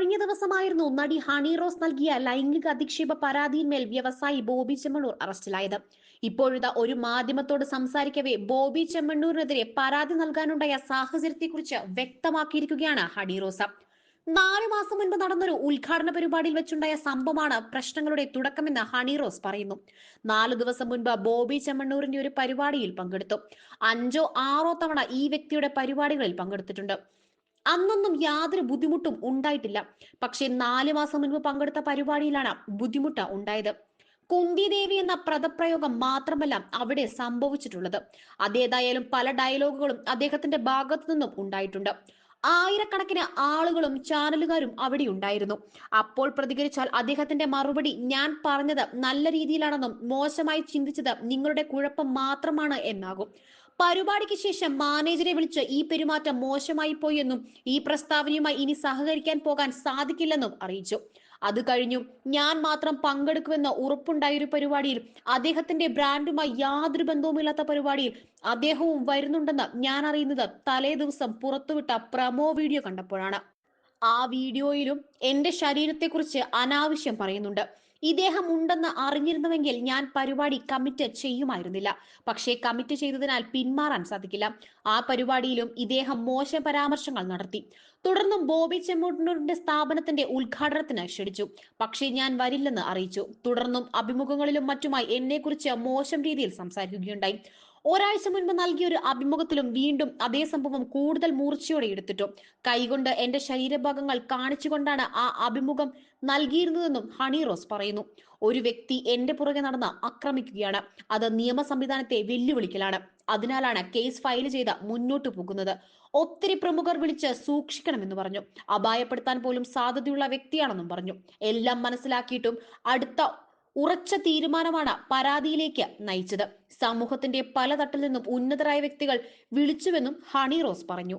കഴിഞ്ഞ ദിവസമായിരുന്നു നടി ഹണി റോസ് നൽകിയ ലൈംഗിക അധിക്ഷേപ പരാതിയിന്മേൽ വ്യവസായി ബോബി ചെമ്മണ്ണൂർ അറസ്റ്റിലായത്. ഇപ്പോഴത്തെ ഒരു മാധ്യമത്തോട് സംസാരിക്കവേ ബോബി ചെമ്മണ്ണൂരിനെതിരെ പരാതി നൽകാനുണ്ടായ സാഹചര്യത്തെക്കുറിച്ച് വ്യക്തമാക്കിയിരിക്കുകയാണ് ഹണി റോസ. നാല് മാസം മുൻപ് നടന്നൊരു ഉദ്ഘാടന പരിപാടിയിൽ വെച്ചുണ്ടായ സംഭവമാണ് പ്രശ്നങ്ങളുടെ തുടക്കമെന്ന് ഹണി റോസ് പറയുന്നു. നാലു ദിവസം മുൻപ് ബോബി ചെമ്മണ്ണൂരിന്റെ ഒരു പരിപാടിയിൽ പങ്കെടുത്തു. അഞ്ചോ ആറോ തവണ ഈ വ്യക്തിയുടെ പരിപാടികളിൽ പങ്കെടുത്തിട്ടുണ്ട്. അന്നൊന്നും യാതൊരു ബുദ്ധിമുട്ടും ഉണ്ടായിട്ടില്ല. പക്ഷെ നാല് മാസം മുൻപ് പങ്കെടുത്ത പരിപാടിയിലാണ് ബുദ്ധിമുട്ട് ഉണ്ടായത്. കുന്തിദേവി എന്ന പദപ്രയോഗം മാത്രമല്ല അവിടെ സംഭവിച്ചിട്ടുള്ളത്. അതേതായാലും പല ഡയലോഗുകളും അദ്ദേഹത്തിന്റെ ഭാഗത്തു നിന്നും ഉണ്ടായിട്ടുണ്ട്. ആയിരക്കണക്കിന് ആളുകളും ചാനലുകാരും അവിടെ ഉണ്ടായിരുന്നു. അപ്പോൾ പ്രതികരിച്ചാൽ അദ്ദേഹത്തിന്റെ മറുപടി ഞാൻ പറഞ്ഞത് നല്ല രീതിയിലാണെന്നും മോശമായി ചിന്തിച്ചത് നിങ്ങളുടെ കുഴപ്പം മാത്രമാണ് എന്നാകും. പരിപാടിക്ക് ശേഷം മാനേജറെ വിളിച്ച് ഈ പെരുമാറ്റം മോശമായി പോയെന്നും ഈ പ്രസ്താവനയുമായി ഇനി സഹകരിക്കാൻ പോകാൻ സാധിക്കില്ലെന്നും അറിയിച്ചു. അത് കഴിഞ്ഞു. ഞാൻ മാത്രം പങ്കെടുക്കുമെന്ന് ഉറപ്പുണ്ടായ ഒരു പരിപാടിയിൽ അദ്ദേഹത്തിന്റെ ബ്രാൻഡുമായി യാതൊരു ബന്ധവുമില്ലാത്ത പരിപാടിയിൽ അദ്ദേഹവും വരുന്നുണ്ടെന്ന് ഞാൻ അറിയുന്നത് തലേ ദിവസം പുറത്തുവിട്ട പ്രമോ വീഡിയോ കണ്ടപ്പോഴാണ്. ആ വീഡിയോയിലും എന്റെ ശരീരത്തെക്കുറിച്ച് അനാവശ്യം പറയുന്നുണ്ട്. ഇദ്ദേഹം ഉണ്ടെന്ന് അറിഞ്ഞിരുന്നുവെങ്കിൽ ഞാൻ പരിപാടി കമ്മിറ്റ് ചെയ്യുമായിരുന്നില്ല. പക്ഷേ കമ്മിറ്റ് ചെയ്തതിനാൽ പിന്മാറാൻ സാധിക്കില്ല. ആ പരിപാടിയിലും ഇദ്ദേഹം മോശം പരാമർശങ്ങൾ നടത്തി. തുടർന്നും ബോബി ചെമ്മൂട്ടൂരിന്റെ സ്ഥാപനത്തിന്റെ ഉദ്ഘാടനത്തിന് ക്ഷണിച്ചു. പക്ഷേ ഞാൻ വരില്ലെന്ന് അറിയിച്ചു. തുടർന്നും അഭിമുഖങ്ങളിലും മറ്റുമായി എന്നെക്കുറിച്ച് മോശം രീതിയിൽ സംസാരിക്കുകയുണ്ടായി. ഒരാഴ്ച മുൻപ് നൽകിയ ഒരു അഭിമുഖത്തിലും വീണ്ടും അതേ സംഭവം കൂടുതൽ മൂർച്ചയോടെ എടുത്തിട്ടു. കൈകൊണ്ട് എന്റെ ശരീരഭാഗങ്ങൾ കാണിച്ചുകൊണ്ടാണ് ആ അഭിമുഖം നൽകിയിരുന്നതെന്നും ഹണി റോസ് പറയുന്നു. ഒരു വ്യക്തി എന്റെ പുറകെ നടന്ന് ആക്രമിക്കുകയാണ്. അത് നിയമ സംവിധാനത്തെ വെല്ലുവിളിക്കലാണ്. അതിനാലാണ് കേസ് ഫയൽ ചെയ്ത് മുന്നോട്ട് പോകുന്നത്. ഒത്തിരി പ്രമുഖർ വിളിച്ച് സൂക്ഷിക്കണമെന്ന് പറഞ്ഞു. അപായപ്പെടുത്താൻ പോലും സാധ്യതയുള്ള വ്യക്തിയാണെന്നും പറഞ്ഞു. എല്ലാം മനസ്സിലാക്കിയിട്ടും അടുത്ത ഉറച്ച തീരുമാനമാണ് പരാതിയിലേക്ക് നയിച്ചത്. സമൂഹത്തിന്റെ പല തട്ടിൽ നിന്നും ഉന്നതരായ വ്യക്തികൾ വിളിച്ചുവെന്നും ഹണി റോസ് പറഞ്ഞു.